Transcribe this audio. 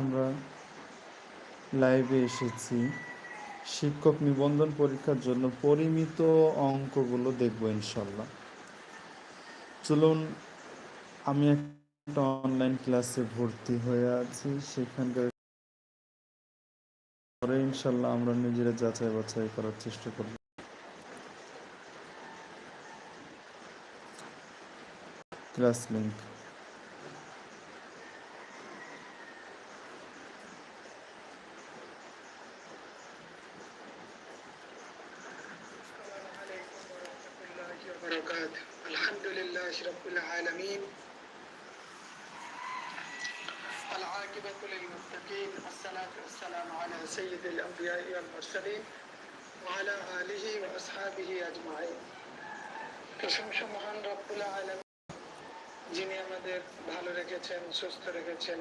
আমরা লাইভে এসেছি। শিক্ষক নিবন্ধন পরীক্ষার জন্য পরিমিত অঙ্কগুলো দেখব ইনশাল্লাহ চলুন, আমি একটা অনলাইন ক্লাসে ভর্তি হয়ে আছি। সেখানকার পরে ইনশাল্লাহ আমরা নিজেরা যাচাই বাছাই করার চেষ্টা করব। ক্লাস লিঙ্ক وبركاته الحمد لله رب العالمين العاقبة للمتقين الصلاة والسلام على سيد الأنبياء والمرسلين وعلى آله وأصحابه أجمعين প্রশংসা মহান রব্বুল আলম যিনি আমাদের ভালো রেখেছেন সুস্থ রেখেছেন